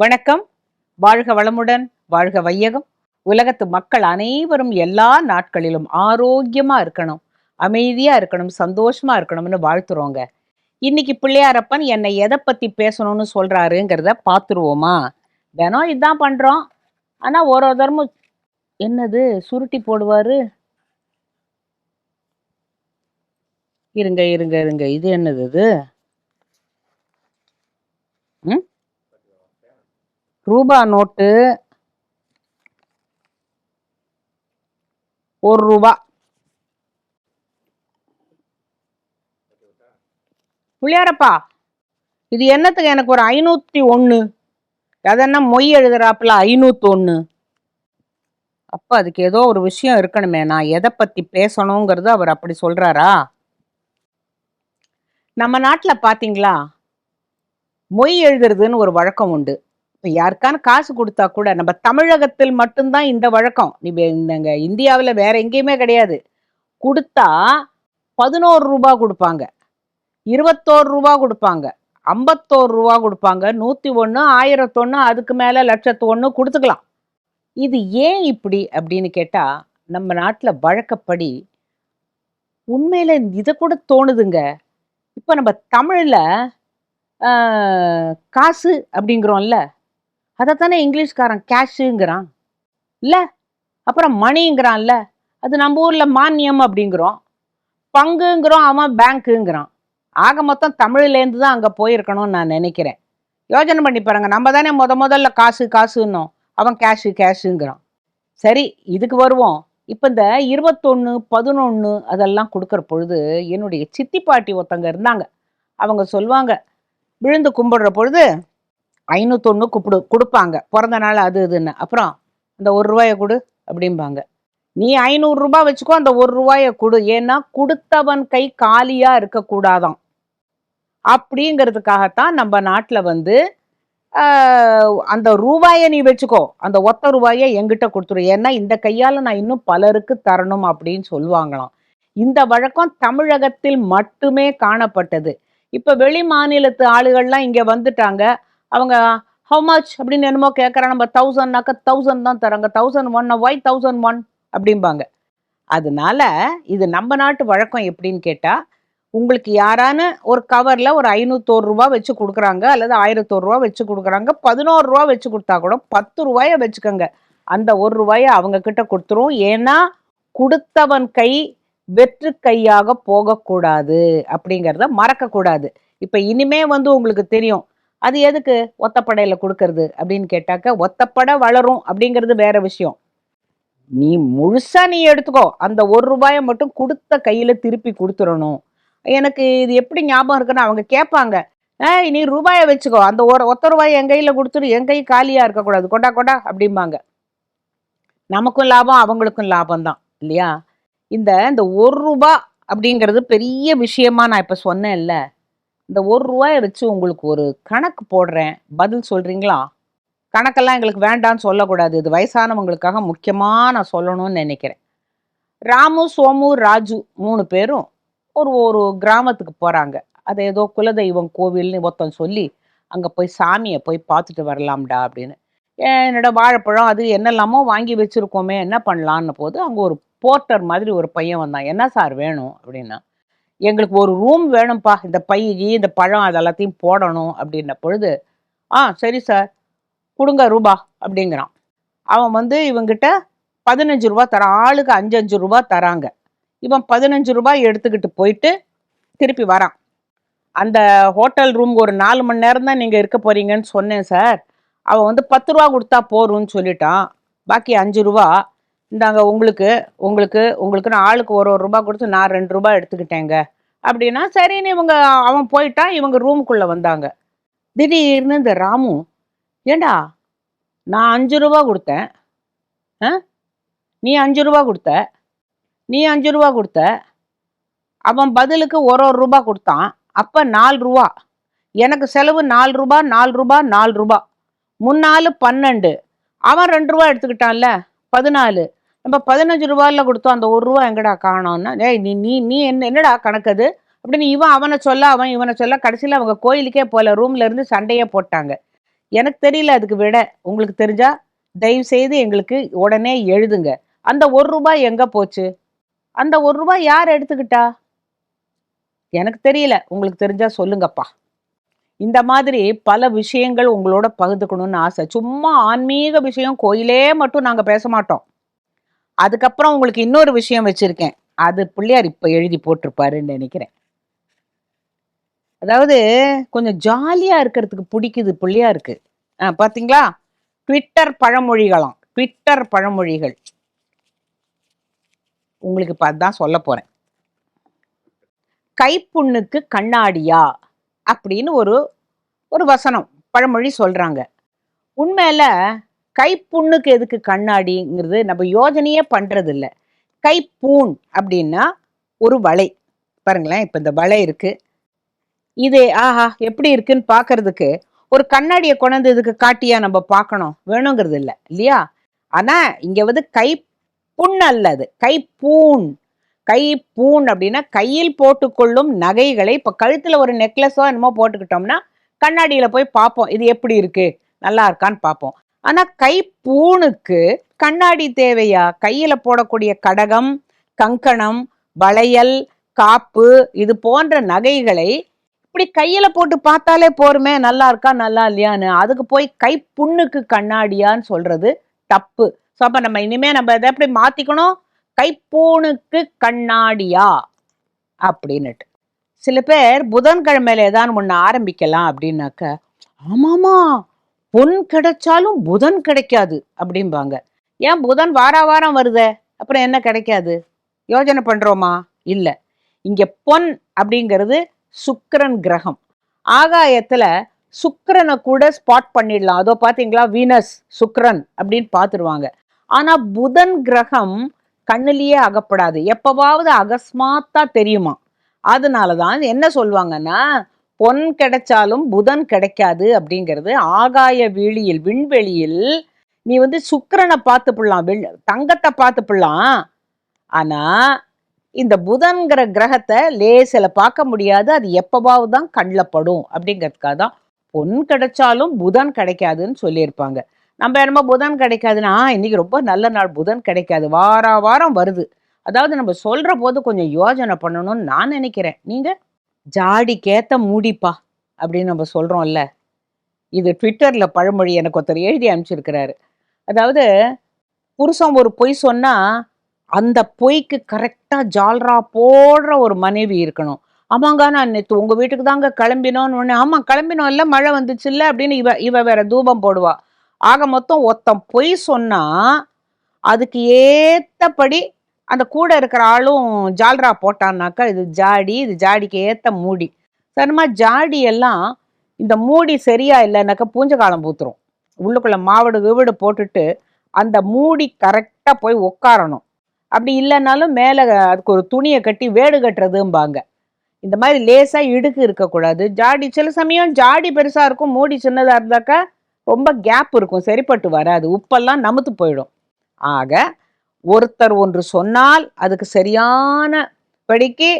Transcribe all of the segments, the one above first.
வணக்கம். வாழ்க வளமுடன் வாழ்க வையகம். உலகத்து மக்கள் அனைவரும் எல்லா நாட்களிலும் ஆரோக்கியமா இருக்கணும் அமைதியா இருக்கணும் சந்தோஷமா இருக்கணும்னு வாழ்த்துறோங்க. இன்னைக்கு பிள்ளையாரப்பன் என்னை எதை பத்தி பேசணும்னு சொல்றாருங்கிறத பார்த்துருவோமா? தினம் இதான் பண்றோம். ஆனா ஒரு ஒரு தரமும் என்னது சுருட்டி போடுவாரு? இருங்க இருங்க இருங்க. இது என்னது இது? ம்? ரூபா நோட்டு ஒரு ரூபா. புள்ளியாரப்பா இது என்னத்துக்கு எனக்கு ஒரு ஐநூத்தி ஒன்று அதென்ன மொய் எழுதுறாப்புல ஐநூத்தி ஒன்று அப்போ அதுக்கு ஏதோ ஒரு விஷயம் இருக்கணுமே நான் எதை பத்தி பேசணுங்கிறது அவர் அப்படி சொல்றாரா? நம்ம நாட்டில் பார்த்தீங்களா மொய் எழுதுறதுன்னு ஒரு வழக்கம் உண்டு. இப்போ யாருக்கான காசு கொடுத்தா கூட நம்ம தமிழகத்தில் மட்டும்தான் இந்த வழக்கம். நீ இந்தங்க இந்தியாவில் வேற எங்கேயுமே கிடையாது. கொடுத்தா பதினோரு ரூபா கொடுப்பாங்க. இருபத்தோரு ரூபா கொடுப்பாங்க. ஐம்பத்தோரு ரூபா கொடுப்பாங்க. நூற்றி ஒன்று ஆயிரத்தொன்று அதுக்கு மேலே லட்சத்து ஒன்று கொடுத்துக்கலாம். இது ஏன் இப்படி அப்படின்னு கேட்டால் நம்ம நாட்டில் வழக்கப்படி உண்மையில் இதை கூட தோணுதுங்க. இப்போ நம்ம தமிழில் காசு அப்படிங்கிறோம்ல அதைத்தானே இங்கிலீஷ்காரன் கேஷுங்கிறான். இல்லை அப்புறம் மணிங்கிறான்ல அது நம்ம ஊரில் மானியம் அப்படிங்கிறோம். பங்குங்கிறோம் அவன் பேங்க்குங்கிறான். ஆக மொத்தம் தமிழ்லேருந்து தான் அங்கே போயிருக்கணும்னு நான் நினைக்கிறேன். யோஜனை பண்ணி பாருங்க நம்ம தானே முத முதல்ல காசு காசுன்னோம். அவன் கேஷு கேஷுங்கிறான். சரி இதுக்கு வருவோம். இப்போ இந்த இருபத்தொன்று பதினொன்று அதெல்லாம் கொடுக்குற பொழுது என்னுடைய சித்தி பாட்டி ஒருத்தங்க இருந்தாங்க. அவங்க சொல்லுவாங்க விழுந்து கும்பிடுற பொழுது ஐநூத்தொன்று கூப்பிடு கொடுப்பாங்க. பிறந்த நாள் அது இதுன்னு. அப்புறம் அந்த ஒரு ரூபாயை கொடு அப்படிம்பாங்க. நீ ஐநூறுரூபா வச்சுக்கோ அந்த ஒரு ரூபாயை கொடு. ஏன்னா கொடுத்தவன் கை காலியாக இருக்கக்கூடாதான். அப்படிங்கிறதுக்காகத்தான் நம்ம நாட்டில் வந்து அந்த ரூபாயை நீ வச்சுக்கோ. அந்த ஒத்த ரூபாயை எங்கிட்ட கொடுத்துரு. ஏன்னா இந்த கையால் நான் இன்னும் பலருக்கு தரணும் அப்படின்னு சொல்லுவாங்களாம். இந்த வழக்கம் தமிழகத்தில் மட்டுமே காணப்பட்டது. இப்போ வெளி மாநிலத்து ஆளுகள்லாம் இங்கே வந்துட்டாங்க. அவங்க ஹவு மச் அப்படின்னு என்னமோ கேட்குறா நம்ம தௌசண்ட்னாக்க தௌசண்ட் தான் தராங்க தௌசண்ட் ஒன் ஒய் தௌசண்ட் ஒன் அப்படிம்பாங்க. அதனால இது நம்ம நாட்டு வழக்கம் எப்படின்னு கேட்டால் உங்களுக்கு யாரான ஒரு கவரில் ஒரு ஐநூத்தோரு ரூபா வச்சு கொடுக்குறாங்க அல்லது ஆயிரத்தோரு ரூபா வச்சு கொடுக்குறாங்க. பதினோரு ரூபா வச்சு கொடுத்தா கூட பத்து ரூபாய வச்சுக்கோங்க. அந்த ஒரு ரூபாயை அவங்க கிட்ட கொடுத்துரும். ஏன்னா கொடுத்தவன் கை வெற்று கையாக போகக்கூடாது அப்படிங்கிறத மறக்கக்கூடாது. இப்போ இனிமே வந்து உங்களுக்கு தெரியும். அது எதுக்கு? ஒத்தப்படையில கொடுக்கறது அப்படின்னு கேட்டாக்க ஒத்தப்படை வளரும் அப்படிங்கிறது வேற விஷயம். நீ முழுசா நீ எடுத்துக்கோ. அந்த ஒரு ரூபாயை மட்டும் கொடுத்த கையில திருப்பி கொடுத்துடணும். எனக்கு இது எப்படி ஞாபகம் இருக்குன்னு அவங்க கேட்பாங்க. ஏய் நீ ரூபாயை வச்சுக்கோ. அந்த ஒரு ஒத்த ரூபாய் என் கையில கொடுத்துரு என் கை காலியா இருக்கக்கூடாது. கொண்டா கொண்டா அப்படிம்பாங்க. நமக்கும் லாபம் அவங்களுக்கும் லாபம் தான் இல்லையா? இந்த இந்த ஒரு ரூபா அப்படிங்கிறது பெரிய விஷயமா நான் இப்ப சொன்னேன்ல. இந்த ஒரு ரூபாயை வச்சு உங்களுக்கு ஒரு கணக்கு போடுறேன். பதில் சொல்றீங்களா? கணக்கெல்லாம் எங்களுக்கு வேண்டாம்னு சொல்லக்கூடாது. இது வயசானவங்களுக்காக முக்கியமாக நான் சொல்லணும்னு நினைக்கிறேன். ராமு சோமு ராஜு மூணு பேரும் ஒரு ஒரு கிராமத்துக்கு போகிறாங்க அது ஏதோ குலதெய்வம் கோவில்னு ஒருத்தன் சொல்லி அங்கே போய் சாமியை போய் பார்த்துட்டு வரலாம்டா அப்படின்னு. என்னோட வாழைப்பழம் அது என்னெல்லாமோ வாங்கி வச்சுருக்கோமே என்ன பண்ணலான்னு போது அங்கே ஒரு போர்ட்டர் மாதிரி ஒரு பையன் வந்தான். என்ன சார் வேணும் அப்படின்னா எங்களுக்கு ஒரு ரூம் வேணும்ப்பா இந்த பை இந்த பழம் அதெல்லாத்தையும் போடணும் அப்படின்ன பொழுது ஆ சரி சார் கொடுங்க ரூபா. அப்படிங்கிறான். அவன் வந்து இவங்கிட்ட பதினஞ்சு ரூபா தரான் ஆளுக்கு அஞ்சு அஞ்சு ரூபா தராங்க. இவன் பதினஞ்சு ரூபாய் எடுத்துக்கிட்டு போயிட்டு திருப்பி வரான். அந்த ஹோட்டல் ரூம் ஒரு நாலு மணி நேரம் தான் நீங்கள் இருக்க போறீங்கன்னு சொன்னேன் சார் அவன் வந்து பத்து ரூபா கொடுத்தா போரும்னு சொல்லிட்டான். பாக்கி அஞ்சு ரூபா இந்தாங்க உங்களுக்கு உங்களுக்கு உங்களுக்குன்னு ஆளுக்கு ஒரு ஒரு ரூபா கொடுத்து நான் ரெண்டு ரூபா எடுத்துக்கிட்டேங்க. அப்படின்னா சரின்னு இவங்க அவன் போயிட்டான் இவங்க ரூமுக்குள்ளே வந்தாங்க. திடீர்னு இந்த ராமு ஏண்டா நான் அஞ்சு ரூபா கொடுத்தேன். ஆ? நீ அஞ்சு ரூபா கொடுத்த. நீ அஞ்சு ரூபா கொடுத்த. அவன் பதிலுக்கு ஒரு ஒரு ரூபா கொடுத்தான். அப்போ நாலு ரூபா. எனக்கு செலவு நாலு ரூபா நாலு ரூபா நாலு ரூபா. முன்னாலு பன்னெண்டு. அவன் ரெண்டு ரூபா எடுத்துக்கிட்டான்ல பதினாலு. நம்ம பதினஞ்சு ரூபாயில் கொடுத்தோம் அந்த ஒரு ரூபா எங்கடா காணோம்னா ஏய் நீ நீ நீ என்ன என்னடா கணக்கது அப்படின்னு இவன் அவனை சொல்ல அவன் இவனை சொல்ல கடைசியில் அவங்க கோயிலுக்கே போகல ரூம்ல இருந்து சண்டையே போட்டாங்க. எனக்கு தெரியல அதுக்கு விட உங்களுக்கு தெரிஞ்சா தயவு செய்து எங்களுக்கு உடனே எழுதுங்க. அந்த ஒரு ரூபாய் எங்க போச்சு? அந்த ஒரு ரூபாய் யார் எடுத்துக்கிட்டா? எனக்கு தெரியல உங்களுக்கு தெரிஞ்சா சொல்லுங்கப்பா. இந்த மாதிரி பல விஷயங்கள் உங்களோட பகிர்ந்துக்கணும்னு ஆசை. சும்மா ஆன்மீக விஷயம் கோயிலே மட்டும் நாங்கள் பேச மாட்டோம். அதுக்கப்புறம் உங்களுக்கு இன்னொரு விஷயம் வச்சிருக்கேன். அது பிள்ளையார் இப்போ எழுதி போட்டிருப்பாருன்னு நினைக்கிறேன். அதாவது கொஞ்சம் ஜாலியாக இருக்கிறதுக்கு பிடிக்குது பிள்ளையாருக்கு. ஆ பார்த்தீங்களா ட்விட்டர் பழமொழிகளாம். ட்விட்டர் பழமொழிகள். உங்களுக்கு இப்போ அதான் சொல்ல போகிறேன் கைப்புண்ணுக்கு கண்ணாடியா? அப்படின்னு ஒரு ஒரு வசனம் பழமொழி சொல்கிறாங்க உண்மையில கைப்புண்ணுக்கு எதுக்கு கண்ணாடிங்கிறது நம்ம யோஜனையே பண்றது இல்லை கைப்பூண் அப்படின்னா ஒரு வளை பாருங்களேன் இப்போ இந்த வளை இருக்கு. இது ஆஹா எப்படி இருக்குன்னு பார்க்கறதுக்கு ஒரு கண்ணாடியை கொண்டாந்து இதுக்கு காட்டியா நம்ம பார்க்கணும். வேணுங்கிறது இல்லை இல்லையா? ஆனா இங்க வந்து கை புண் அல்ல அது. கைப்பூண். பூண் அப்படின்னா கையில் போட்டுக்கொள்ளும் நகைகளை இப்போ கழுத்தில் ஒரு நெக்லஸோ என்னமோ போட்டுக்கிட்டோம்னா கண்ணாடியில் போய் பார்ப்போம். இது எப்படி இருக்கு? நல்லா இருக்கான்னு பார்ப்போம். ஆனா கைப்பூணுக்கு கண்ணாடி தேவையா? கையில போடக்கூடிய கடகம் கங்கணம் வளையல் காப்பு இது போன்ற நகைகளை இப்படி கையில போட்டு பார்த்தாலே போருமே நல்லா இருக்கா நல்லா இல்லையான்னு. அதுக்கு போய் கைப்புண்ணுக்கு கண்ணாடியான்னு சொல்றது தப்பு. ஸோ அப்ப நம்ம இனிமே நம்ம இதை எப்படி மாத்திக்கணும்? கைப்பூணுக்கு கண்ணாடியா? அப்படின்னுட்டு. சில பேர் புதன்கிழமையில ஏதாவது ஒன்று ஆரம்பிக்கலாம் அப்படின்னாக்க ஆமாமா பொன் கிடைச்சாலும் புதன் கிடைக்காது அப்படிம்பாங்க. ஏன் புதன் வார வாரம் வருதே? அப்புறம் என்ன கிடைக்காது? யோஜனை பண்றோமா? இல்லை. இங்க பொன் அப்படிங்கிறது சுக்கரன் கிரகம். ஆகாயத்துல சுக்கரனை கூட ஸ்பாட் பண்ணிடலாம். அதோ பாத்தீங்களா வீனஸ் சுக்கரன் அப்படின்னு பார்த்துருவாங்க. ஆனா புதன் கிரகம் கண்ணிலேயே அகப்படாது. எப்பவாவது அகஸ்மாத்தா தெரியுமா அதனால தான் என்ன சொல்லுவாங்கன்னா பொன் கிடைச்சாலும் புதன் கிடைக்காது அப்படிங்கிறது ஆகாய வீழியில் விண்வெளியில் நீ வந்து சுக்கிரனை பார்த்துப்பிடலாம் வெள் தங்கத்தை பார்த்துப்பிடலாம் ஆனால் இந்த புதன்கிற கிரகத்தை லேசில் பார்க்க முடியாது. அது எப்பவாவது தான் கண்ணில் படும் அப்படிங்கிறதுக்காக தான் பொன் கிடைச்சாலும் புதன் கிடைக்காதுன்னு சொல்லியிருப்பாங்க. நம்ம என்னமோ புதன் கிடைக்காதுன்னா இன்றைக்கி ரொம்ப நல்ல நாள் புதன் கிடைக்காது. வார வாரம் வருது. அதாவது நம்ம சொல்கிற போது கொஞ்சம் யோஜனை பண்ணணும்னு நான் நினைக்கிறேன். நீங்கள் ஜாடிக்கேத்த மூடிப்பா அப்படின்னு நம்ம சொல்கிறோம்ல இது ட்விட்டரில் பழமொழி எனக்கு ஒருத்தர் எழுதி அனுப்பிச்சிருக்கிறாரு. அதாவது புருஷன் ஒரு பொய் சொன்னால் அந்த பொய்க்கு கரெக்டாக ஜால்ரா போடுற ஒரு மனைவி இருக்கணும். ஆமாங்க நான் நேற்று உங்கள் வீட்டுக்கு தாங்க கிளம்பினோன்னு ஒன்று ஆமாம் கிளம்பினோம் இல்லை மழை வந்துச்சு இல்லை அப்படின்னு இவ இவ வேற தூபம் போடுவா. ஆக மொத்தம் ஒருத்தன் பொய் சொன்னால் அதுக்கு ஏற்றபடி அந்த கூட இருக்கிற ஆளும் ஜால்ரா போட்டான்னாக்கா இது ஜாடி இது ஜாடிக்கு ஏற்ற மூடி. சரிமா ஜாடி எல்லாம் இந்த மூடி சரியா இல்லைன்னாக்கா பூஞ்ச காலம் பூத்துரும். உள்ளுக்குள்ள மாவடு கிவிடு போட்டுட்டு அந்த மூடி கரெக்டாக போய் உட்காரணும் அப்படி இல்லைனாலும் மேலே அதுக்கு ஒரு துணியை கட்டி வேடு கட்டுறதும்பாங்க. இந்த மாதிரி லேசாக இடுக்கு இருக்கக்கூடாது. ஜாடி சில சமயம் ஜாடி பெருசாக இருக்கும் மூடி சின்னதாக இருந்தாக்கா ரொம்ப கேப் இருக்கும் சரிப்பட்டு வராது. உப்பெல்லாம் நமுத்து போயிடும். ஆக ஒருத்தர் ஒன்று சொன்னால் அதுக்கு சரியான படிக்கு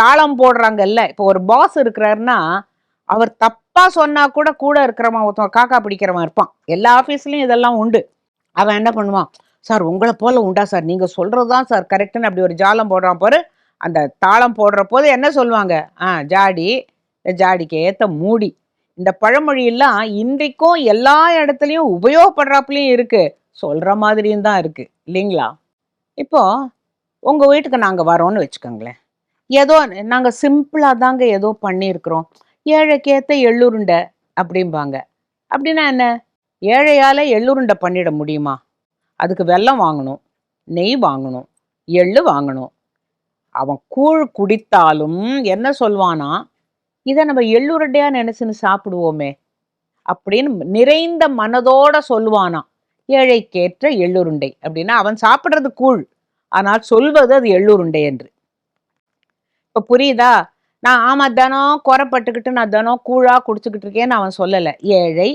தாளம் போடுறாங்கல்ல. இப்போ ஒரு பாஸ் இருக்கிறாருன்னா அவர் தப்பா சொன்னா கூட கூட இருக்கிறவன் ஒருத்தன் காக்கா பிடிக்கிறவன் இருப்பான். எல்லா ஆஃபீஸ்லயும் இதெல்லாம் உண்டு. அவன் என்ன பண்ணுவான்? சார் உங்களை போல உண்டா சார்? நீங்க சொல்றதுதான் சார் கரெக்டுன்னு அப்படி ஒரு ஜாலம் போடுறான் பாரு. அந்த தாளம் போடுற போது என்ன சொல்லுவாங்க? ஆ ஜாடி ஜாடிக்கு ஏத்த மூடி. இந்த பழமொழியெல்லாம் இன்றைக்கும் எல்லா இடத்துலையும் உபயோகப்படுறாப்புலையும் இருக்கு. சொல்கிற மாதிரியும் தான் இருக்குது இல்லைங்களா? இப்போது உங்கள் வீட்டுக்கு நாங்கள் வரோம்னு வச்சுக்கோங்களேன். ஏதோ நாங்கள் சிம்பிளாக தாங்க ஏதோ பண்ணியிருக்கிறோம். ஏழைக்கேற்ற எள்ளுருண்டை அப்படிம்பாங்க. அப்படின்னா என்ன? ஏழையால் எள்ளுருண்டை பண்ணிட முடியுமா? அதுக்கு வெல்லம் வாங்கணும் நெய் வாங்கணும் எள்ளு வாங்கணும். அவன் கூழ் குடித்தாலும் என்ன சொல்வானா? இதை நம்ம எள்ளுருண்டையாக நினச்சின்னு சாப்பிடுவோமே அப்படின்னு நிறைந்த மனதோட சொல்லுவானா. ஏழைக்கேற்ற எள்ளுருண்டை அப்படின்னா அவன் சாப்பிட்றது கூழ். ஆனால் சொல்வது அது எள்ளுருண்டை என்று. இப்போ புரியுதா? நான் ஆமா தினம் குறைப்பட்டுக்கிட்டு நான் தினம் கூழா குடிச்சுக்கிட்டு இருக்கேன்னு அவன் சொல்லலை. ஏழை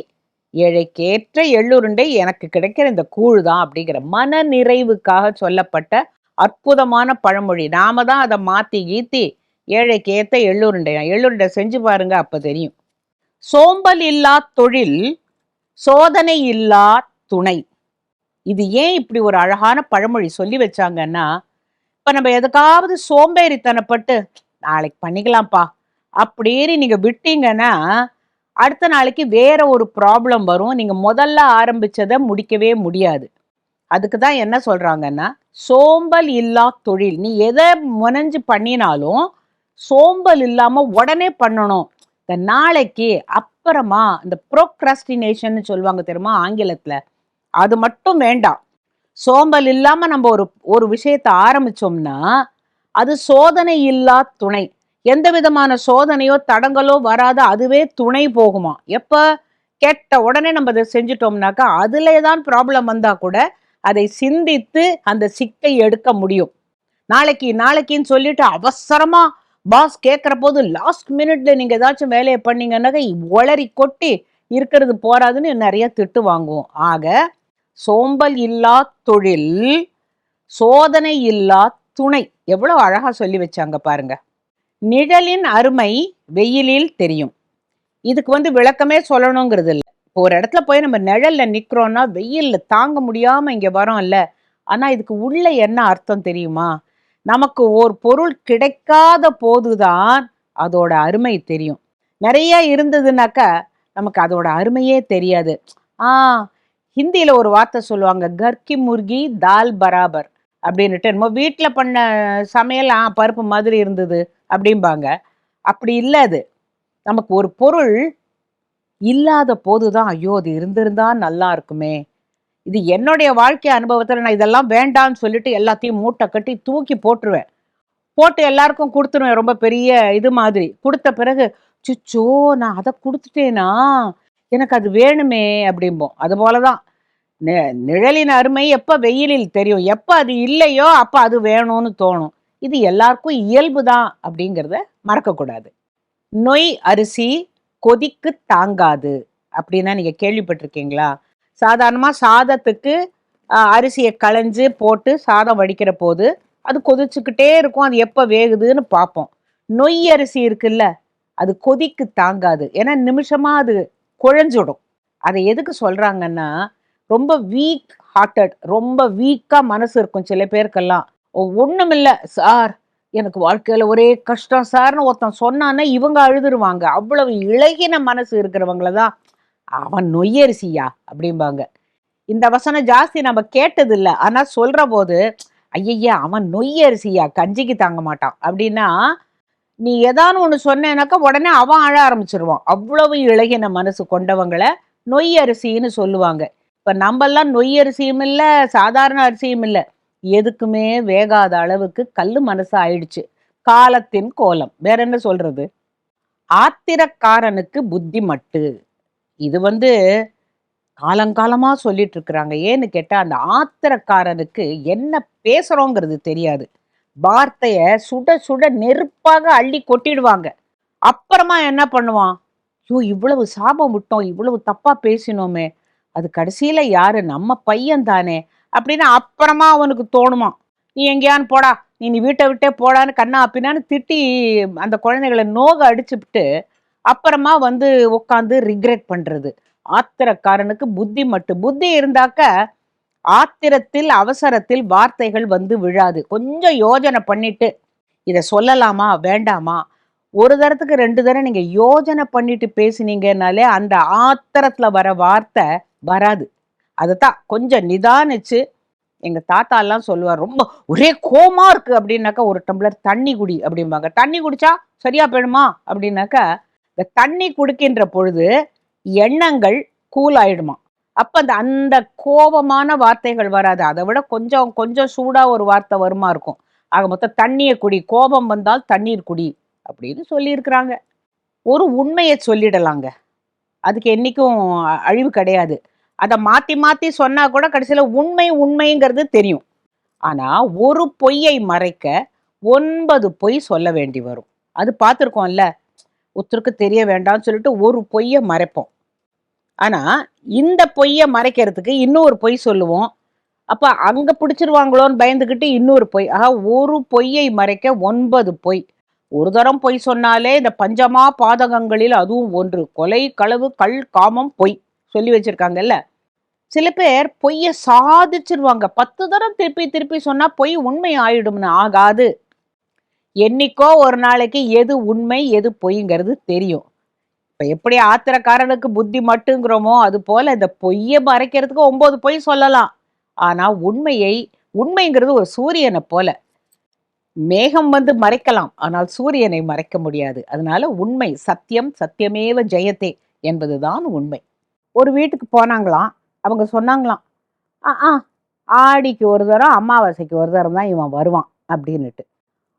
ஏழைக்கேற்ற எள்ளுருண்டை எனக்கு கிடைக்கிற இந்த கூழ் தான் அப்படிங்கிற மன நிறைவுக்காக சொல்லப்பட்ட அற்புதமான பழமொழி. நாம தான் அதை மாற்றி கீத்தி ஏழைக்கு ஏத்த எள்ளுருண்டையா எள்ளுருண்டை செஞ்சு பாருங்க அப்போ தெரியும். சோம்பல் இல்லா தொழில் சோதனை இல்லா துணை. இது ஏன் இப்படி ஒரு அழகான பழமொழி சொல்லி வச்சாங்கன்னா இப்ப நம்ம எதுக்காவது சோம்பேறித்தனப்பட்டு நாளைக்கு பண்ணிக்கலாம்ப்பா அப்படின்னு நீங்க விட்டீங்கன்னா அடுத்த நாளைக்கு வேற ஒரு ப்ராப்ளம் வரும். நீங்க முதல்ல ஆரம்பிச்சதை முடிக்கவே முடியாது. அதுக்கு தான் என்ன சொல்றாங்கன்னா சோம்பல் இல்லா தொழில். நீ எதை முனைஞ்சு பண்ணினாலும் சோம்பல் இல்லாம உடனே பண்ணணும். இந்த நாளைக்கு அப்புறமா இந்த ப்ரோக்ரஸ்டினேஷன் சொல்லுவாங்க தெரியுமா ஆங்கிலத்துல? அது மட்டும் வேண்டாம். சோம்பல் இல்லாம நம்ம ஒரு ஒரு விஷயத்தை ஆரம்பிச்சோம்னா அது சோதனை இல்லா துணை. எந்த விதமான சோதனையோ தடங்களோ வராத அதுவே துணை போகுமா? எப்ப? கேட்ட உடனே நம்ம அதை செஞ்சுட்டோம்னாக்கா அதுல தான் ப்ராப்ளம் வந்தா கூட அதை சிந்தித்து அந்த சிக்கை எடுக்க முடியும். நாளைக்கு நாளைக்குன்னு சொல்லிட்டு அவசரமா பாஸ் கேட்குற போது லாஸ்ட் மினிட்ல நீங்க ஏதாச்சும் வேலையை பண்ணீங்கன்னாக்க உளறி கொட்டி இருக்கிறது போறாதுன்னு நிறைய திட்டு வாங்குவோம். ஆக சோம்பல் இல்லா தொழில் சோதனை இல்லா துணை. எவ்வளோ அழகா சொல்லி வச்சாங்க பாருங்க. நிழலின் அருமை வெயிலில் தெரியும். இதுக்கு வந்து விளக்கமே சொல்லணுங்கிறது இல்லை. இப்போ ஒரு இடத்துல போய் நம்ம நிழல்ல நிற்கிறோம்னா வெயிலில் தாங்க முடியாமல் இங்கே வரோம் வரோம்ல ஆனால் இதுக்கு உள்ள என்ன அர்த்தம் தெரியுமா? நமக்கு ஒரு பொருள் கிடைக்காத போதுதான் அதோட அருமை தெரியும். நிறைய இருந்ததுனாக்கா நமக்கு அதோட அருமையே தெரியாது. ஆ ஹிந்தியில் ஒரு வார்த்தை சொல்லுவாங்க கர்கி முர்கி தால் பராபர் அப்படின்னுட்டு நம்ம வீட்டில் பண்ண சமையல் ஆ பருப்பு மாதிரி இருந்தது அப்படிம்பாங்க. அப்படி இல்லை அது. நமக்கு ஒரு பொருள் இல்லாத போது தான் ஐயோ அது இருந்திருந்தா நல்லா இருக்குமே. இது என்னுடைய வாழ்க்கை அனுபவத்தில் நான் இதெல்லாம் வேண்டாம்னு சொல்லிட்டு எல்லாத்தையும் மூட்டை கட்டி தூக்கி போட்டுருவேன். போட்டு எல்லாருக்கும் கொடுத்துருவேன் ரொம்ப பெரிய இது மாதிரி. கொடுத்த பிறகு சுச்சோ நான் அதை கொடுத்துட்டேனா? எனக்கு அது வேணுமே அப்படிம்போம். அது போலதான். நி- நிழலின் அருமை எப்ப வெயிலில் தெரியும்? எப்ப அது இல்லையோ அப்ப அது வேணும்னு தோணும். இது எல்லாருக்கும் இயல்பு தான் அப்படிங்கிறத மறக்கக்கூடாது. நொய் அரிசி கொதிக்கு தாங்காது அப்படின்னா நீங்க கேள்விப்பட்டிருக்கீங்களா? சாதாரணமா சாதத்துக்கு அரிசியை களைஞ்சு போட்டு சாதம் வடிக்கிற போது அது கொதிச்சுக்கிட்டே இருக்கும். அது எப்போ வேகுதுன்னு பார்ப்போம். நொய் அரிசி இருக்குல்ல அது கொதிக்கு தாங்காது. ஏன்னா நிமிஷமா அது குழஞ்சிடும். அதை எதுக்கு சொல்கிறாங்கன்னா ரொம்ப வீக் ஹார்ட்டட் ரொம்ப வீக்காக மனசு இருக்கும் சில பேருக்கெல்லாம். ஒன்றும் இல்லை சார் எனக்கு வாழ்க்கையில் ஒரே கஷ்டம். சார்னு ஒருத்தன் சொன்னான்னா இவங்க அழுதுருவாங்க. அவ்வளவு இழகின மனசு இருக்கிறவங்கள தான் அவன் நொய்யரிசியா? அப்படிம்பாங்க. இந்த வசனம் ஜாஸ்தி நம்ம கேட்டதில்லை. ஆனால் சொல்கிற போது ஐயய்யா அவன் நொய்யரிசியா? கஞ்சிக்கு தாங்க மாட்டான். அப்படின்னா நீ ஏதானு ஒன்று சொன்னேனாக்கா உடனே அவன் அழ ஆரம்பிச்சிருவான். அவ்வளவு இழகின மனசு கொண்டவங்களை நொய் அரிசின்னு சொல்லுவாங்க. இப்போ நம்மெல்லாம் நொய் அரிசியும் இல்லை சாதாரண அரிசியும் இல்லை. எதுக்குமே வேகாத அளவுக்கு கல் மனசு ஆயிடுச்சு. காலத்தின் கோலம். வேற என்ன சொல்றது? ஆத்திரக்காரனுக்கு புத்தி மட்டு. இது வந்து காலங்காலமாக சொல்லிட்டு இருக்கிறாங்க. ஏன்னு கேட்டால் அந்த ஆத்திரக்காரனுக்கு என்ன பேசுகிறோங்கிறது தெரியாது. வார்த்தைய சுட சுட நெருப்பாக அள்ளி கொட்டிடுவாங்க. அப்புறமா என்ன பண்ணுவான்? ஐயோ இவ்வளவு சாபம் விட்டோம் இவ்வளவு தப்பா பேசினோமே அது கடைசியில யாரு? நம்ம பையன் தானே அப்படின்னு அப்புறமா அவனுக்கு தோணுமா நீ எங்கேயான்னு போடா நீ நீ வீட்டை விட்டே போடான்னு கண்ணா அப்படின்னான்னு திட்டி அந்த குழந்தைகளை நோக அடிச்சுவிட்டு அப்புறமா வந்து உட்காந்து ரிக்ரெட் பண்றது. ஆத்திரக்காரனுக்கு புத்தி மட்டும். புத்தி இருந்தாக்க ஆத்திரத்தில் அவசரத்தில் வார்த்தைகள் வந்து விழாது. கொஞ்சம் யோஜனை பண்ணிட்டு இதை சொல்லலாமா? வேண்டாமா? ஒரு தரத்துக்கு ரெண்டு தரம் நீங்க யோஜனை பண்ணிட்டு பேசுனீங்கன்னாலே அந்த ஆத்திரத்துல வர வார்த்தை வராது. அதுதான் கொஞ்சம் நிதானிச்சு எங்க தாத்தா எல்லாம் சொல்லுவார் ரொம்ப ஒரே கோமா இருக்கு அப்படின்னாக்கா ஒரு டம்ளர் தண்ணி குடி அப்படிம்பாங்க. தண்ணி குடிச்சா சரியா போயிடுமா? அப்படின்னாக்கா இந்த தண்ணி குடிக்கின்ற பொழுது எண்ணங்கள் கூல் ஆயிடுமா அப்ப அந்த அந்த கோபமான வார்த்தைகள் வராது. அதை விட கொஞ்சம் கொஞ்சம் சூடா ஒரு வார்த்தை வருமா இருக்கும். ஆக மொத்தம் தண்ணியை குடி கோபம் வந்தால் தண்ணீர் குடி அப்படின்னு சொல்லியிருக்கிறாங்க. ஒரு உண்மையை சொல்லிடலாங்க. அதுக்கு என்னைக்கும் அழிவு கிடையாது. அதை மாற்றி மாற்றி சொன்னால் கூட கடைசியில் உண்மை உண்மைங்கிறது தெரியும். ஆனால் ஒரு பொய்யை மறைக்க ஒன்பது பொய் சொல்ல வேண்டி வரும். அது பார்த்துருக்கோம்ல. ஒருத்தருக்கு தெரிய வேண்டாம்னு சொல்லிட்டு ஒரு பொய்யை மறைப்போம். ஆனா இந்த பொய்யை மறைக்கிறதுக்கு இன்னொரு பொய் சொல்லுவோம். அப்ப அங்க பிடிச்சிருவாங்களோன்னு பயந்துக்கிட்டு இன்னொரு பொய். ஆக ஒரு பொய்யை மறைக்க ஒன்பது பொய். ஒரு தரம் பொய் சொன்னாலே இந்த பஞ்சமா பாதகங்களில் அதுவும் ஒன்று. கொலை களவு கல் காமம் பொய் சொல்லி வச்சிருக்காங்கல்ல. சில பேர் பொய்யை சாதிச்சிருவாங்க. பத்து தரம் திருப்பி திருப்பி சொன்னா பொய் உண்மை ஆயிடும்னு ஆகாது. என்னைக்கோ ஒரு நாளைக்கு எது உண்மை எது பொய்ங்கிறது தெரியும். இப்போ எப்படி ஆத்திரக்காரனுக்கு புத்தி மட்டுங்கிறோமோ அது போல இந்த பொய்யை மறைக்கிறதுக்கு ஒம்பது பொய் சொல்லலாம். ஆனால் உண்மையை உண்மைங்கிறது ஒரு சூரியனை போல. மேகம் வந்து மறைக்கலாம் ஆனால் சூரியனை மறைக்க முடியாது. அதனால உண்மை சத்தியம் சத்தியமேவ ஜெயத்தே என்பதுதான் உண்மை. ஒரு வீட்டுக்கு போனாங்களாம் அவங்க சொன்னாங்களாம் ஆ ஆ ஆடிக்கு ஒரு தரம் அமாவாசைக்கு ஒரு தரம் தான் இவன் வருவான் அப்படின்னுட்டு.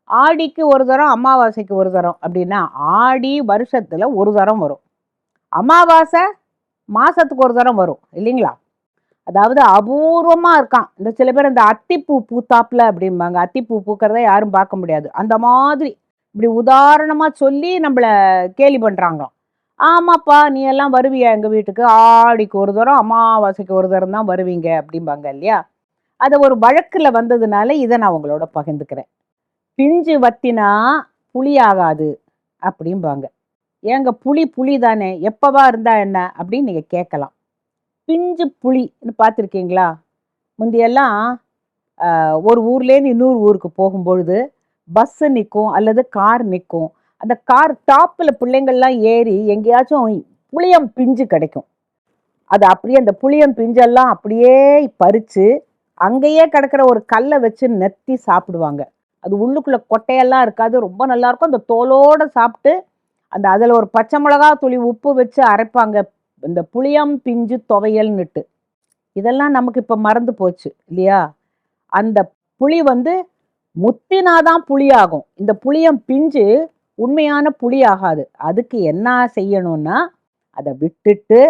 ஆடிக்கு ஒரு தரம் அமாவாசைக்கு ஒரு தரம் அப்படின்னா ஆடி வருஷத்தில் ஒரு தரம் வரும். அமாவாசை மாதத்துக்கு ஒரு தரம் வரும் இல்லைங்களா? அதாவது அபூர்வமாக இருக்கான். இந்த சில பேர் இந்த அத்திப்பூ பூத்தாப்புல அப்படிம்பாங்க. அத்திப்பூ பூக்கிறத யாரும் பார்க்க முடியாது. அந்த மாதிரி இப்படி உதாரணமாக சொல்லி நம்மள கேலி பண்றாங்களாம். ஆமாப்பா நீ எல்லாம் வருவியா எங்கள் வீட்டுக்கு? ஆடிக்கு ஒரு தரம் அமாவாசைக்கு ஒரு தரம் தான் வருவீங்க அப்படிம்பாங்க இல்லையா? அது ஒரு வழக்கில் வந்ததுனால இதை நான் உங்களோட பகிர்ந்துக்கிறேன். பிஞ்சு வத்தினா புளி ஆகாது அப்படிம்பாங்க. ஏங்க புளி புளி தானே எப்பவா இருந்தா என்ன? அப்படின்னு நீங்கள் கேட்கலாம். பிஞ்சு புளின்னு பார்த்துருக்கீங்களா? முந்தையெல்லாம் ஒரு ஊர்லேருந்து இன்னொரு ஊருக்கு போகும்பொழுது பஸ்ஸு நிற்கும் அல்லது கார் நிற்கும். அந்த கார் டாப்பில் பிள்ளைங்கள்லாம் ஏறி எங்கேயாச்சும் புளியம் பிஞ்சு கிடைக்கும். அது அப்படியே அந்த புளியம் பிஞ்செல்லாம் அப்படியே பறித்து அங்கேயே கிடக்கிற ஒரு கல்லை வச்சு நெத்தி சாப்பிடுவாங்க. அது உள்ளுக்குள்ளே கொட்டையெல்லாம் இருக்காது ரொம்ப நல்லா இருக்கும். அந்த தோலோடு சாப்பிட்டு அந்த அதில் ஒரு பச்சை மிளகா துளி உப்பு வச்சு அரைப்பாங்க. இந்த புளியம் பிஞ்சு துவையல்னுட்டு. இதெல்லாம் நமக்கு இப்போ மறந்து போச்சு இல்லையா? அந்த புளி வந்து முத்தினாதான் தான் புளியாகும். இந்த புளியம் பிஞ்சு உண்மையான புளி ஆகாது. அதுக்கு என்ன செய்யணும்னா அதை விட்டுட்டு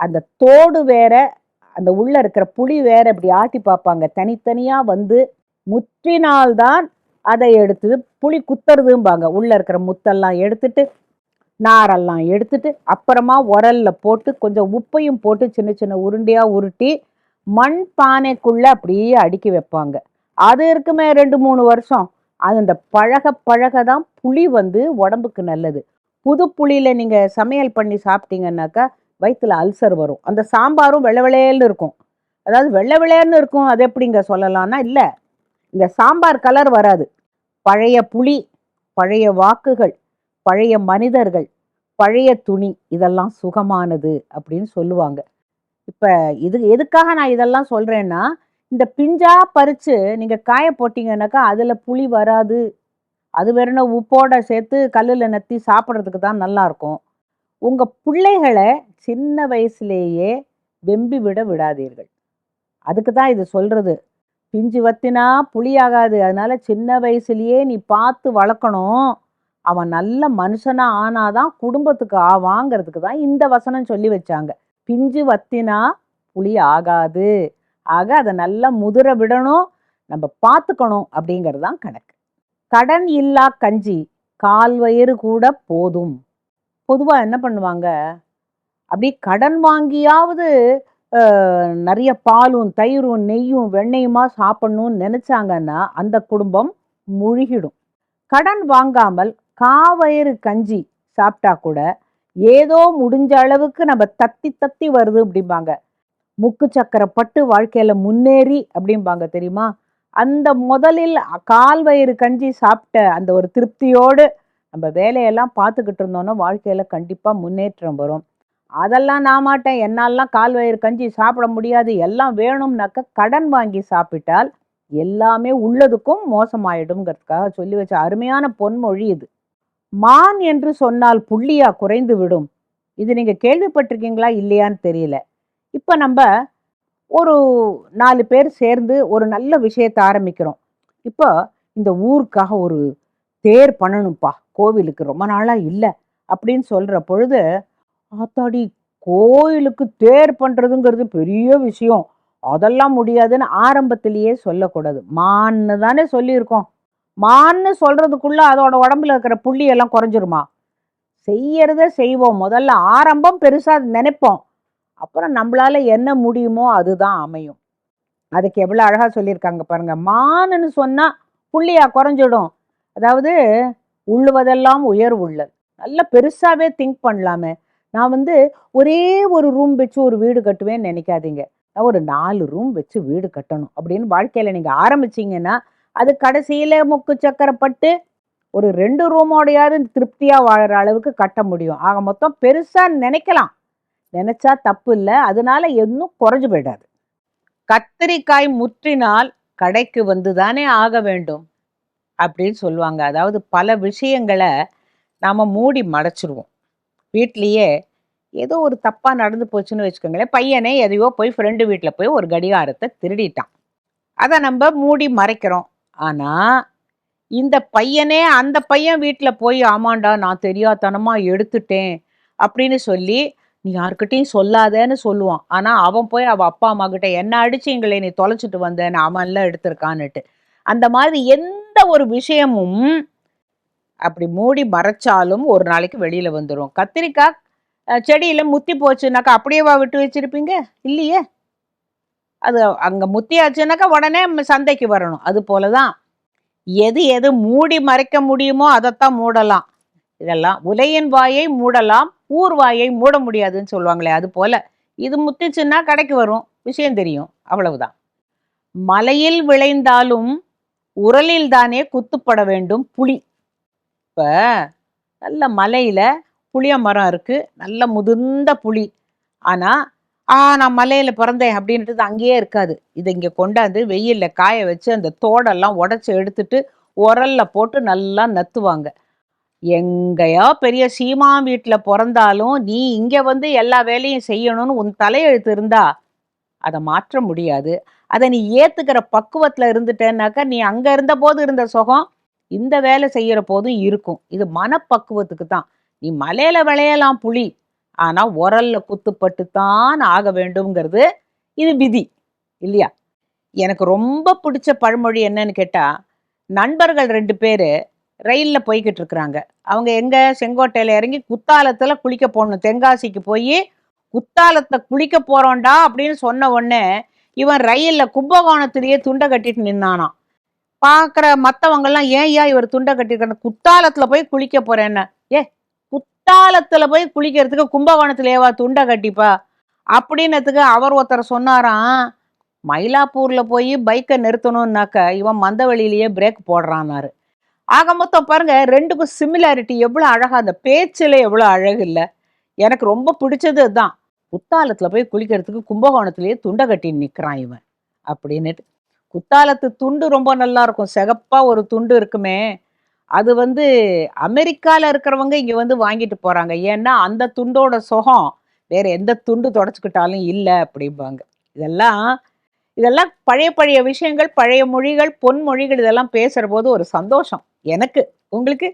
அந்த தோடு வேற அந்த உள்ள இருக்கிற புளி வேற இப்படி ஆட்டி பார்ப்பாங்க. தனித்தனியாக வந்து முற்றினால்தான் அதை எடுத்து புளி குத்துறதும்பாங்க. உள்ளே இருக்கிற முத்தெல்லாம் எடுத்துட்டு நாரெல்லாம் எடுத்துட்டு அப்புறமா உரல்ல போட்டு கொஞ்சம் உப்பையும் போட்டு சின்ன சின்ன உருண்டையாக உருட்டி மண் பானைக்குள்ளே அப்படியே அடுக்கி வைப்பாங்க. அது இருக்குமே ரெண்டு மூணு வருஷம். அது அந்த பழக பழக தான் புளி வந்து உடம்புக்கு நல்லது. புது புளியில் நீங்கள் சமையல் பண்ணி சாப்பிட்டீங்கன்னாக்கா வயிற்றுல அல்சர் வரும். அந்த சாம்பாரும் வெள்ளை வெளையல்னு இருக்கும். அதாவது வெள்ளை வெளையல்னு இருக்கும். அது எப்படிங்க சொல்லலாம்னா இல்லை. இந்த சாம்பார் கலர் வராது. பழைய புலி பழைய வாக்குகள் பழைய மனிதர்கள் பழைய துணி இதெல்லாம் சுகமானது அப்படின்னு சொல்லுவாங்க. இப்போ இது எதுக்காக நான் இதெல்லாம் சொல்கிறேன்னா இந்த பிஞ்சா பறித்து நீங்கள் காய போட்டிங்கன்னாக்கா அதில் புளி வராது. அது வெறும் உப்போட சேர்த்து கல்லில் நத்தி சாப்பிட்றதுக்கு தான் நல்லாயிருக்கும் உங்கள் பிள்ளைகளை சின்ன வயசுலேயே வெம்பி விட விடாதீர்கள். அதுக்கு தான் இது சொல்கிறது பிஞ்சு வத்தினா புளியாகாது அதனால சின்ன வயசுலயே நீ பார்த்து வளர்க்கணும். அவன் நல்ல மனுஷனா ஆனாதான் குடும்பத்துக்கு ஆவாங்கிறதுக்கு தான் இந்த வசனம் சொல்லி வச்சாங்க. பிஞ்சு வத்தினா புளி ஆகாது ஆக அதை நல்லா முதிர விடணும். நம்ம பார்த்துக்கணும் அப்படிங்கிறது தான் கணக்கு. கடன் இல்லா கஞ்சி கால் வயிறு கூட போதும். பொதுவாக என்ன பண்ணுவாங்க? அப்படி கடன் வாங்கியாவது நிறைய பாலும் தயிரும் நெய்யும் வெண்ணெயுமா சாப்பிடணும்னு நினைச்சாங்கன்னா அந்த குடும்பம் முழுகிடும். கடன் வாங்காமல் காவயிறு கஞ்சி சாப்பிட்டா கூட ஏதோ முடிஞ்ச அளவுக்கு நம்ம தத்தி தத்தி வருது அப்படிம்பாங்க. முக்கு சக்கரை பட்டு வாழ்க்கையில முன்னேறி அப்படிம்பாங்க தெரியுமா? அந்த முதலில் கால் வயிறு கஞ்சி சாப்பிட்ட அந்த ஒரு திருப்தியோடு நம்ம வேலையெல்லாம் பார்த்துக்கிட்டு இருந்தோம்னா வாழ்க்கையில கண்டிப்பாக முன்னேற்றம் வரும். அதெல்லாம் நான் மாட்டேன். என்னால்லாம் கால் வயிறு கஞ்சி சாப்பிட முடியாது. எல்லாம் வேணும்னாக்க கடன் வாங்கி சாப்பிட்டால் எல்லாமே உள்ளதுக்கும் மோசமாயிடும்ங்கிறதுக்காக சொல்லி வச்ச அருமையான பொன்மொழி இது. மான் என்று சொன்னால் புள்ளியா குறைந்து விடும். இது நீங்க கேள்விப்பட்டிருக்கீங்களா? இல்லையான்னு தெரியல. இப்ப நம்ம ஒரு நாலு பேர் சேர்ந்து ஒரு நல்ல விஷயத்தை ஆரம்பிக்கிறோம். இப்போ இந்த ஊருக்காக ஒரு தேர் பண்ணணும்ப்பா. கோவிலுக்கு ரொம்ப நாளாக இல்லை. அப்படின்னு சொல்கிற பொழுது ஆத்தாடி கோயிலுக்கு தேர் பண்ணுறதுங்கிறது பெரிய விஷயம். அதெல்லாம் முடியாதுன்னு ஆரம்பத்திலேயே சொல்லக்கூடாது. மான்னு தானே சொல்லியிருக்கோம். மான்னு சொல்கிறதுக்குள்ளே அதோட உடம்புல இருக்கிற புள்ளியெல்லாம் குறைஞ்சிருமா? செய்யறத செய்வோம். முதல்ல ஆரம்பம் பெருசாக நினைப்போம். அப்புறம் நம்மளால என்ன முடியுமோ அதுதான் அமையும். அதுக்கு எவ்வளோ அழகாக சொல்லியிருக்காங்க பாருங்கள் மானுன்னு சொன்னால் புள்ளியா குறைஞ்சிடும். அதாவது உள்ளுவதெல்லாம் உயர் நல்லா நல்ல திங்க் பண்ணலாமே. நான் வந்து ஒரே ஒரு ரூம் வச்சு ஒரு வீடு கட்டுவேன்னு நினைக்காதீங்க. ஒரு நாலு ரூம் வச்சு வீடு கட்டணும் அப்படின்னு வாழ்க்கையில் நீங்கள் ஆரம்பிச்சிங்கன்னா அது கடைசியில் முக்கு சக்கரப்பட்டு ஒரு ரெண்டு ரூமோடையாவது திருப்தியாக வாழற அளவுக்கு கட்ட முடியும். ஆக மொத்தம் பெருசாக நினைக்கலாம். நினச்சா தப்பு இல்லை. அதனால இன்னும் குறைஞ்சு போயிடாது. கத்திரிக்காய் முற்றினால் கடைக்கு வந்து தானே ஆக வேண்டும் அப்படின்னு சொல்லுவாங்க. அதாவது பல விஷயங்களை நாம் மூடி மறைச்சிருவோம் வீட்லேயே ஏதோ ஒரு தப்பாக நடந்து போச்சுன்னு வச்சுக்கோங்களேன். பையனே எதையோ போய் ஃப்ரெண்டு வீட்டில் போய் ஒரு கடிகாரத்தை திருடிட்டான். அதை நம்ம மூடி மறைக்கிறோம். ஆனால் இந்த பையனே அந்த பையன் வீட்டில் போய் ஆமாண்டா நான் தெரியாதனமாக எடுத்துட்டேன் அப்படின்னு சொல்லி நீ யாருக்கிட்டையும் சொல்லாதேன்னு சொல்லுவான். ஆனால் அவன் போய் அவள் அப்பா அம்மா கிட்ட என்ன அடிச்சீங்களே நீ தொலைச்சிட்டு வந்தேன்னு அவன்லாம் எடுத்திருக்கான்னுட்டு. அந்த மாதிரி எந்த ஒரு விஷயமும் அப்படி மூடி மறைச்சாலும் ஒரு நாளைக்கு வெளியில் வந்துடும் கத்திரிக்காய் செடியில் முத்தி போச்சுனாக்கா அப்படியேவா விட்டு வச்சுருப்பீங்க? இல்லையே? அது அங்கே முத்தியாச்சுனாக்கா உடனே சந்தைக்கு வரணும். அது போலதான். எது எது மூடி மறைக்க முடியுமோ அதைத்தான் மூடலாம். இதெல்லாம் உலையின் வாயை மூடலாம் ஊர் வாயை மூட முடியாதுன்னு சொல்லுவாங்களே அது போல. இது முத்திச்சுன்னா கடைக்கு வரும். விஷயம் தெரியும். அவ்வளவுதான். மலையில் விளைந்தாலும் உரலில் தானே குத்துப்பட வேண்டும் புளி அப்போ நல்ல மலையில் புளிய மரம் இருக்குது நல்ல முதிர்ந்த புளி. ஆனால் ஆ நான் மலையில் பிறந்தேன் அப்படின்றது அங்கேயே இருக்காது. இதை இங்கே கொண்டாந்து வெயிலில் காய வச்சு அந்த தோடெல்லாம் உடச்சி எடுத்துட்டு உரல்ல போட்டு நல்லா நத்துவாங்க. எங்கேயோ பெரிய சீமா வீட்டில் பிறந்தாலும் நீ இங்கே வந்து எல்லா வேலையும் செய்யணும்னு உன் தலையெழுத்து இருந்தா அதை மாற்ற முடியாது. அதை நீ ஏற்றுக்கிற பக்குவத்தில் இருந்துட்டேன்னாக்கா நீ அங்கே இருந்த போது இருந்த சுகம் இந்த வேலை செய்கிற போதும் இருக்கும். இது மனப்பக்குவத்துக்கு தான் நீ மலையில விளையலாம் புலி. ஆனால் உரல்ல குத்துப்பட்டு தான் ஆக வேண்டும்ங்கிறது இது விதி. இல்லையா? எனக்கு ரொம்ப பிடிச்ச பழமொழி என்னன்னு கேட்டால் நண்பர்கள் ரெண்டு பேர் ரயிலில் போய்கிட்டு இருக்கிறாங்க. அவங்க எங்கே? செங்கோட்டையில் இறங்கி குத்தாலத்தில் குளிக்க போகணும். தென்காசிக்கு போய் குத்தாலத்தை குளிக்க போகிறோண்டா அப்படின்னு சொன்ன உடனே இவன் ரயிலில் கும்பகோணத்திலேயே துண்டை கட்டிட்டு நின்னானாம். பாக்குற மத்தவங்க எல்லாம் ஏன் ஏன் இவர் துண்டை கட்டிருக்காரு குத்தாலத்துல போய் குளிக்க போறேன்னு ஏ குத்தாலத்துல போய் குளிக்கிறதுக்கு கும்பகோணத்திலேயேவா துண்டை கட்டிப்பா? அப்படின்னதுக்கு அவர் ஒருத்தர் சொன்னாராம் மயிலாப்பூர்ல போய் பைக்கை நிறுத்தணும்னாக்க இவன் மந்தவெளியிலேயே பிரேக் போடுறான்னாரு. ஆக மொத்தம் பாருங்க ரெண்டுக்கும் சிமிலாரிட்டி எவ்வளவு அழகாக அந்த பேச்சில் எவ்வளவு அழகு இல்ல. எனக்கு ரொம்ப பிடிச்சது தான் குத்தாலத்துல போய் குளிக்கிறதுக்கு கும்பகோணத்துலேயே துண்டை கட்டி நிக்கிறான் இவன். அப்படின்னுட்டு குத்தாலத்து துண்டு ரொம்ப நல்லா இருக்கும் சிகப்பா ஒரு துண்டு இருக்குமே அது வந்து அமெரிக்காவில் இருக்கிறவங்க இங்கே வந்து வாங்கிட்டு போகிறாங்க ஏன்னா அந்த துண்டோட சுகம் வேறு எந்த துண்டு தொடச்சிக்கிட்டாலும் இல்லை அப்படிம்பாங்க. இதெல்லாம் இதெல்லாம் பழைய பழைய விஷயங்கள் பழைய மொழிகள் பொன்மொழிகள் இதெல்லாம் பேசுகிற போது ஒரு சந்தோஷம். எனக்கு உங்களுக்கு?